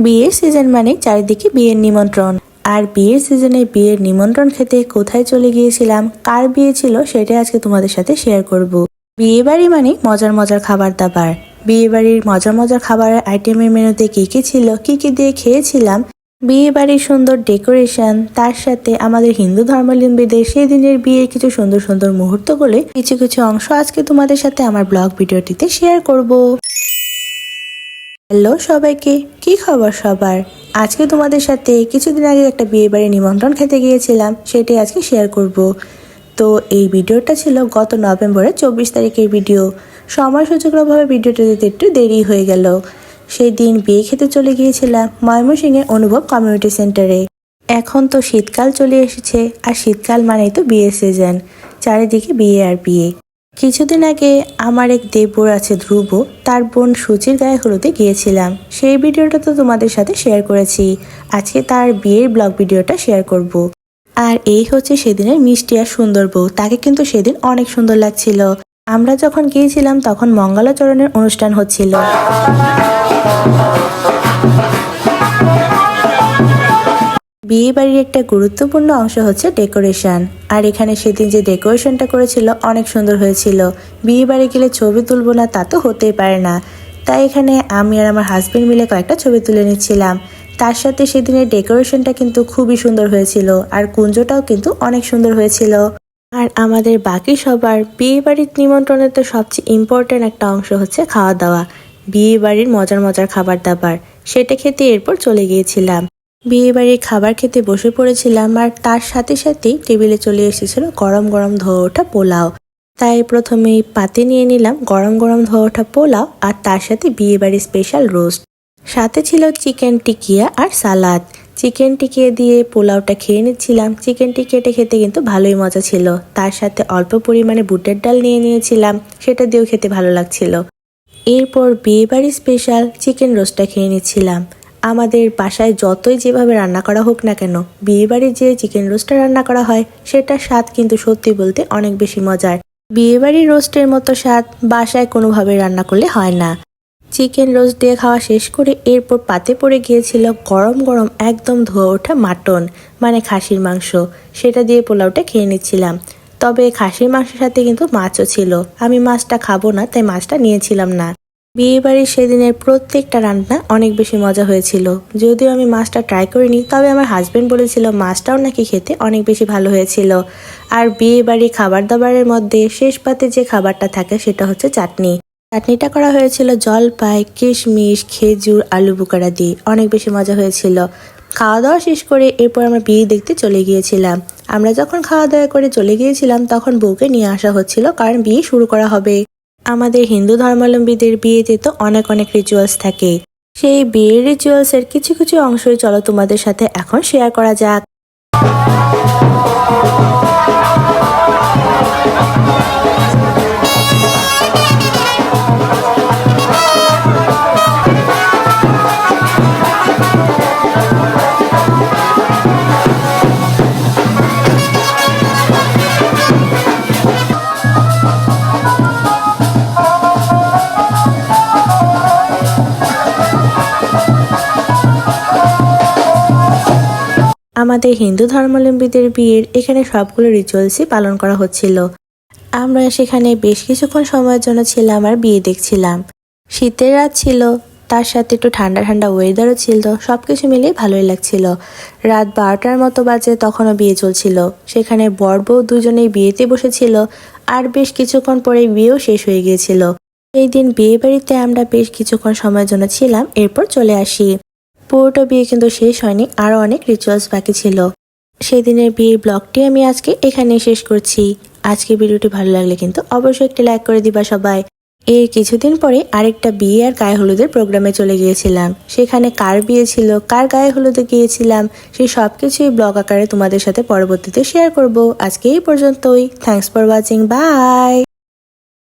বিয়ের সিজন মানে চারিদিকে বিয়ের নিমন্ত্রণ। আর বিয়ের সিজনে বিয়ের নিমন্ত্রণ খেতে কোথায় চলে গিয়েছিলাম, কার বিয়ে ছিল সেটা আজকে তোমাদের সাথে শেয়ার করব। বিয়ে বাড়ি মানে মজার মজার খাবার দাবার। বিয়ে বাড়ির মজার মজার খাবারের আইটেমের মেনুতে কি কি ছিল, কি কি দিয়ে খেয়েছিলাম বিয়ে বাড়ির সুন্দর ডেকোরেশন তার সাথে আমাদের হিন্দু ধর্মাবলম্বীদের সেই দিনের বিয়ের কিছু সুন্দর সুন্দর মুহূর্তগুলো কিছু কিছু অংশ আজকে তোমাদের সাথে আমার ব্লগ ভিডিওটিতে শেয়ার করব। হ্যালো সবাইকে, কি খবর সবার? আজকে তোমাদের সাথে কিছুদিন আগে একটা বিয়ে বাড়ি নিমন্ত্রণ খেতে গিয়েছিলাম, সেটাই আজকে শেয়ার করব। তো এই ভিডিওটা ছিল গত নভেম্বরের চব্বিশ তারিখের ভিডিও। সময় ভিডিওটা দিতে একটু দেরি হয়ে গেল। সেই দিন বিয়ে খেতে চলে গিয়েছিলাম ময়মনসিংহের অনুভব কমিউনিটি সেন্টারে। এখন তো শীতকাল চলে এসেছে, আর শীতকাল মানেই তো বিয়ে সিজন চারিদিকে বিয়ে আর বিয়ে। কিছুদিন আগে আমার এক দেবর আছে ধ্রুব, তার বোন সুচির গায়ে হলুদে গিয়েছিলাম। সেই ভিডিওটা তো তোমাদের সাথে শেয়ার করেছি। আজকে তার বিয়ের ব্লগ ভিডিওটা শেয়ার করব। আর এই হচ্ছে সেদিনের মিষ্টি আর সুন্দর বউ। তাকে কিন্তু সেদিন অনেক সুন্দর লাগছিল। আমরা যখন গিয়েছিলাম তখন মঙ্গলাচরণের অনুষ্ঠান হচ্ছিল। বিয়ে বাড়ির একটা গুরুত্বপূর্ণ অংশ হচ্ছে ডেকোরেশন। আর এখানে সেদিন যে ডেকোরেশনটা করেছিল, অনেক সুন্দর হয়েছিল। বিয়ে বাড়ি গেলে ছবি তুলবো না, তা তো হতেই পারে না। তাই এখানে আমি আর আমার হাজব্যান্ড মিলে কয়েকটা ছবি তুলে নিচ্ছিলাম। তার সাথে সেদিনের ডেকোরেশনটা কিন্তু খুবই সুন্দর হয়েছিল, আর কুঞ্জটাও কিন্তু অনেক সুন্দর হয়েছিল। আর আমাদের বাকি সবার বিয়ে বাড়ির নিমন্ত্রণের তো সবচেয়ে ইম্পর্ট্যান্ট একটা অংশ হচ্ছে খাওয়া দাওয়া বিয়ে বাড়ির মজার মজার খাবার দাবার সেটা খেতে এরপর চলে গিয়েছিলাম। বিয়ে বাড়ির খাবার খেতে বসে পড়েছিলাম আর তার সাথে সাথেই টেবিলে চলে এসেছিল গরম গরম ধোয়া ওঠা পোলাও। তাই প্রথমেই পাতে নিয়ে নিলাম গরম গরম ধোয়া ওঠা পোলাও আর তার সাথে বিয়ে বাড়ির স্পেশাল রোস্ট সাথে ছিল চিকেন টিকিয়া আর সালাদ। চিকেন টিকিয়া দিয়ে পোলাওটা খেয়ে নিচ্ছিলাম। চিকেন টিকিয়াটা খেতে কিন্তু ভালোই মজা ছিল। তার সাথে অল্প পরিমাণে বুটের ডাল নিয়ে নিয়েছিলাম, সেটা দিয়েও খেতে ভালো লাগছিল। এরপর বিয়ে বাড়ির স্পেশাল চিকেন রোস্টটা খেয়ে নিচ্ছিলাম। আমাদের বাসায় যতই যেভাবে রান্না করা হোক না কেন বিয়ে বাড়ির যে চিকেন রোস্টটা রান্না করা হয়, সেটার স্বাদ কিন্তু সত্যি বলতে অনেক বেশি মজার। বিয়ে বাড়ির রোস্টের মতো স্বাদ বাসায় কোনোভাবে রান্না করলে হয় না। চিকেন রোস্ট দিয়ে খাওয়া শেষ করে এরপর পাতে পড়ে গিয়েছিল গরম গরম একদম ধোয়া ওঠা মাটন মানে খাসির মাংস। সেটা দিয়ে পোলাওটা খেয়ে নিচ্ছিলাম। তবে খাসির মাংসের সাথে কিন্তু মাছও ছিল। আমি মাছটা খাব না, তাই মাছটা নিয়েছিলাম না। বিয়ে বাড়ির সেদিনের প্রত্যেকটা রান্না অনেক বেশি মজা হয়েছিল। যদিও আমি মাছটা ট্রাই করিনি, তবে আমার হাজবেন্ড বলেছিল মাছটাও নাকি খেতে অনেক বেশি ভালো হয়েছিল। আর বিয়ে বাড়ির খাবার দাবারের মধ্যে শেষ পাতে যে খাবারটা থাকে সেটা হচ্ছে চাটনি। চাটনিটা করা হয়েছিল জলপাই, কিশমিশ, খেজুর, আলু বুকারা দিয়ে। অনেক বেশি মজা হয়েছিল। খাওয়া দাওয়া শেষ করে এরপর আমরা বিয়ে দেখতে চলে গিয়েছিলাম। আমরা যখন খাওয়া দাওয়া করে চলে গিয়েছিলাম, তখন বউকে নিয়ে আসা হচ্ছিল কারণ বিয়ে শুরু করা হবে। আমাদের হিন্দু ধর্মাবলম্বীদের বিয়েতে তো অনেক অনেক রিচুয়ালস থাকে। সেই বিয়ের রিচুয়ালসের কিছু কিছু অংশই চলো তোমাদের সাথে এখন শেয়ার করা যাক। আমাদের হিন্দু ধর্মাবলম্বীদের বিয়ের এখানে সবগুলো রিচুয়ালসই পালন করা হচ্ছিল। আমরা সেখানে বেশ কিছুক্ষণ সময়ের জন্য ছিলাম আর বিয়ে দেখছিলাম। শীতের রাত ছিল, তার সাথে একটু ঠান্ডা ঠান্ডা ওয়েদারও ছিল সব কিছু মিলিয়ে ভালোই লাগছিল। রাত বারোটার মতো বাজে তখনও বিয়ে চলছিল। সেখানে বর বউ দুজনেই বিয়েতে বসেছিল আর বেশ কিছুক্ষণ পরে বিয়েও শেষ হয়ে গিয়েছিল। সেই দিন বিয়ে বাড়িতে আমরা বেশ কিছুক্ষণ সময়ের জন্য ছিলাম, এরপর চলে আসি। পুরোটা বিয়ে কিন্তু শেষ হয়নি আরও অনেক রিচুয়ালস বাকি ছিল। সেদিনের বিয়ের ব্লগটি আমি আজকে এখানে শেষ করছি। আজকে ভিডিওটি ভালো লাগলে কিন্তু অবশ্যই একটি লাইক করে দিবা সবাই। এর কিছুদিন পরে আরেকটা বিয়ে আর গায়ে হলুদের প্রোগ্রামে চলে গিয়েছিলাম। সেখানে কার বিয়ে ছিল, কার গায়ে হলুদে গিয়েছিলাম, সেই সব কিছুই ব্লগ আকারে তোমাদের সাথে পরবর্তীতে শেয়ার করব। আজকে এই পর্যন্তই। Thanks for watching by